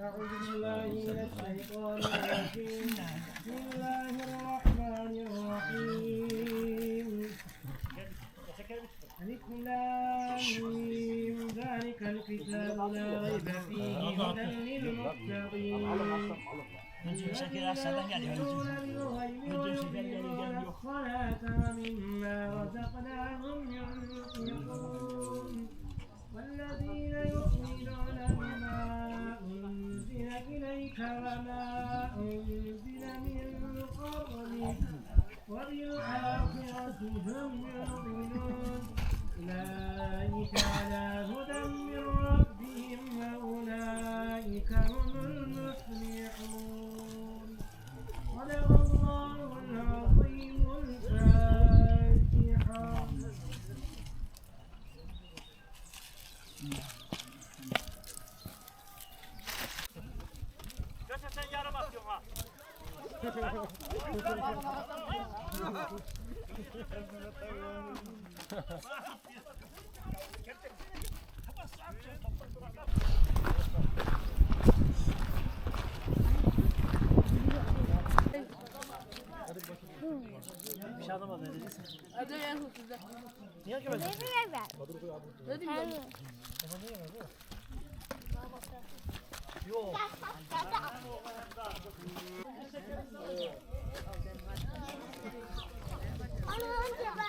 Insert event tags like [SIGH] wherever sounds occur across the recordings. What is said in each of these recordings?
أعوذ بالله من الشيطان الرجيم بسم الله الرحمن الرحيم ألف لام ميم ذلك الكتاب لا ريب فيه هدى للمتقين şeker aşağıdan هم يؤمنون أولئك على هدى من ربهم وأولئك هم المفلحون صدق الله العظيم الفاتحة. Bir şey adama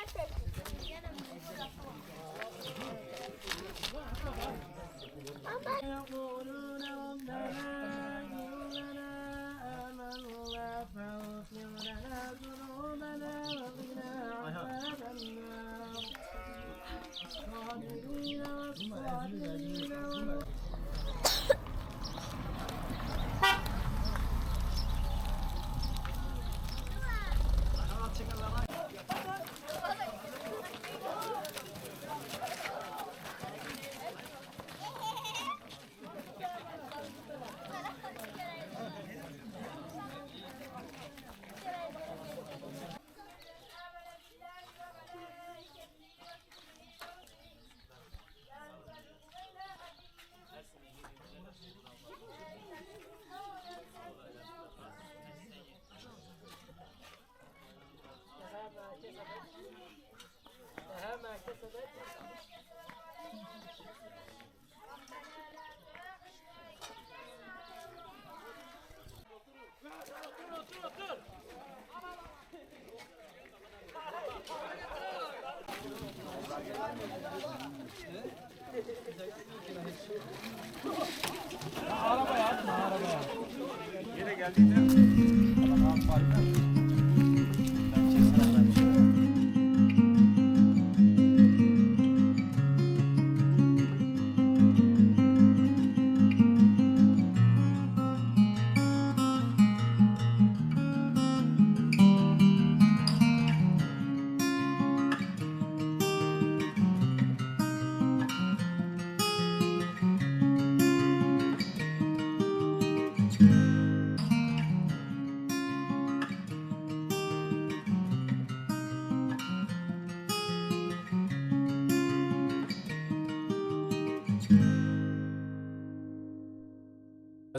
Arabaya atma arabaya. Yine geldiğinde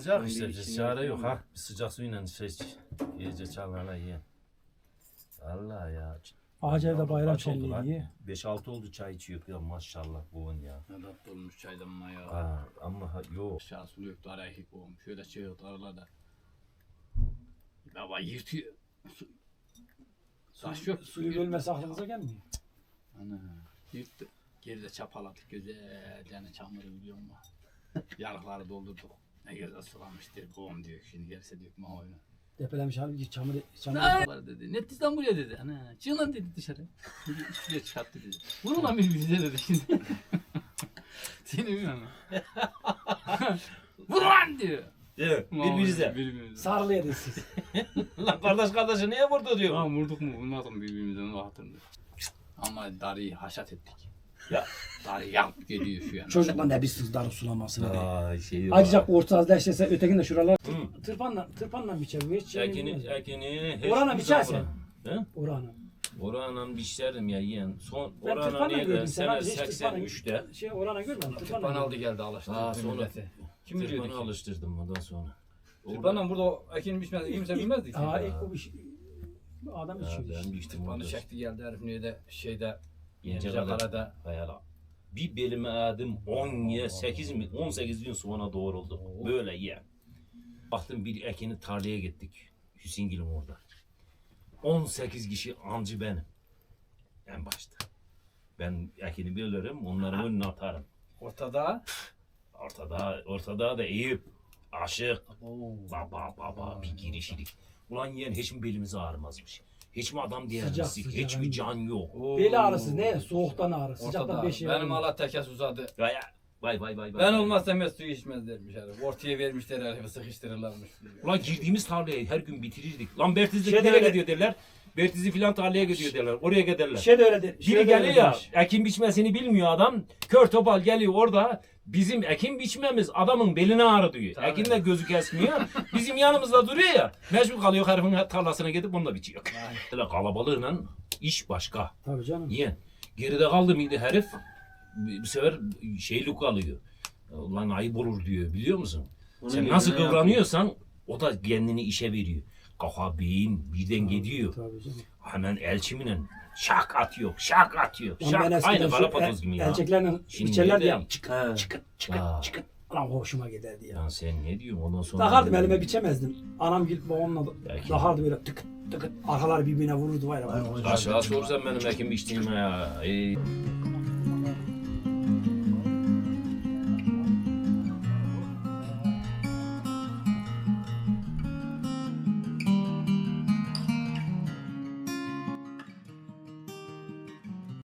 Sıcak işte bir çare yok ha. Bir sıcak suyla şey. İyice çalana ye. Allah ya. Ağaç evde bayram şenliği diye. 5-6 oldu çay içiyor ya maşallah bu oyun ya. Tatlı olmuş çaydanma ya. Ha, ama ha, yok. Aşağı sulu yoktu araya hip olmuş. Şöyle çığırdı aralarda. Baba yırtıyor. Su- Taş yok. Suyu bölmesi aklınıza gelmiyor. Ana yırttı. Geride çapaladık güzelce çamuru biliyor musun? [LAUGHS] Yarıkları doldurduk. Ne güzel sulamıştır. Boğum diyor. Şimdi gerisi dökme oyunu. Depelemiş halbuki çamur, çamur. Ne dedi. Ne lan buraya dedi. Ana çık lan dedi dışarı. Dedi, [LAUGHS] Üstüne çıkarttı dedi. Vurun lan birbirinize dedi şimdi. [LAUGHS] Seni musun? [LAUGHS] Vur lan diyor. Evet, birbirinize. Birbirimize. Sarılı yediniz siz. Lan kardeş kardeşi niye vurdu diyor. Tamam vurduk mu vurmadık mı birbirimizden o hatırlıyor. Ama darıyı haşat ettik. Ya. Geliyor şu yana. Çocukla ne bir sızdarı sulamasına. be. Aa şey Acıcak orta az deşlese ötekini de şuralar. Hı. Tırpanla, tırpanla biçer bu hiç. bilmez. ekini. hiç Orana güzel biçersen. vurun. He? Orana. Oranla biçlerdim ya yiyen. Son Ben tırpanla neydi? Sene sen abi, hiç tırpanla- 83'te Şey orana görmedim. Tırpan aldı geldi alıştırdı Aa, sonra-. Kim biliyordu tırpanı ki? alıştırdım ondan sonra. Tırpanla burada ekin biçmez, kimse bilmezdi ki. Aa ilk o bir şey. Adam Ya içiyor. ben biçtim Tırpanı orada. çekti geldi herif neyde şeyde İnce İnce kadar. karada. Hayala. Bir belime adım 10 ya 8 mi 18 gün sonra doğruldu. Böyle ye. Baktım bir ekini tarlaya gittik. Hüseyingil'im orada. 18 kişi ancı benim. En başta. Ben ekini bilirim, onların önüne atarım. Ortada Ortada, ortada da Eyüp, Aşık, baba baba bir girişilik. Ulan yiyen hiç mi belimiz ağrımazmış? Hiç mi adam diyemezdik? sıcak, Hiç mi can yok? Beli ağrısı ne? Soğuktan ağrı. Sıcaktan ortada. beş şey. Benim Allah tekes uzadı. Vay vay vay vay. Ben vay. olmazsam et suyu içmez dermiş herif. Ortaya vermişler herifi sıkıştırırlarmış. Ulan girdiğimiz tarlayı her gün bitirirdik. Lan Bertiz'de Şey de nereye öyle- gidiyor derler. Bertiz'i filan tarlaya gidiyor derler. Oraya giderler. Şey de öyle de. şey Biri de öyle geliyor ya, demiş. ekin biçmesini bilmiyor adam. Kör topal geliyor orada. Bizim ekin biçmemiz adamın beline ağrı diyor. Tabii. Ekin de gözü kesmiyor. Bizim yanımızda duruyor ya. Mecbur kalıyor herifin tarlasına gidip onunla biçiyor. Böyle kalabalığıyla iş başka. Tabii canım. Niye? Geride kaldı mıydı herif? Bir sefer şeylik kalıyor. Ulan ayıp olur diyor biliyor musun? Sen nasıl kıvranıyorsan o da kendini işe veriyor. Kafa beyin birden gidiyor. Tabii canım. Hemen elçimle şak atıyor, şak atıyor, Lan ben şak. eskiden Aynı şu el- gibi ya. Erkeklerle Şimdi içerlerdi ne ya. de- Çıkın çıkın çıkın Aa. çıkın. Lan hoşuma giderdi ya. Ya sen ne diyorsun ondan sonra? Takardım elime biçemezdim. Anam gelip babamla Belki. takardı böyle tık tık. Arkalar birbirine vururdu var ya. Aşağı sorsan benim ekim biçtiğime ya. Ey.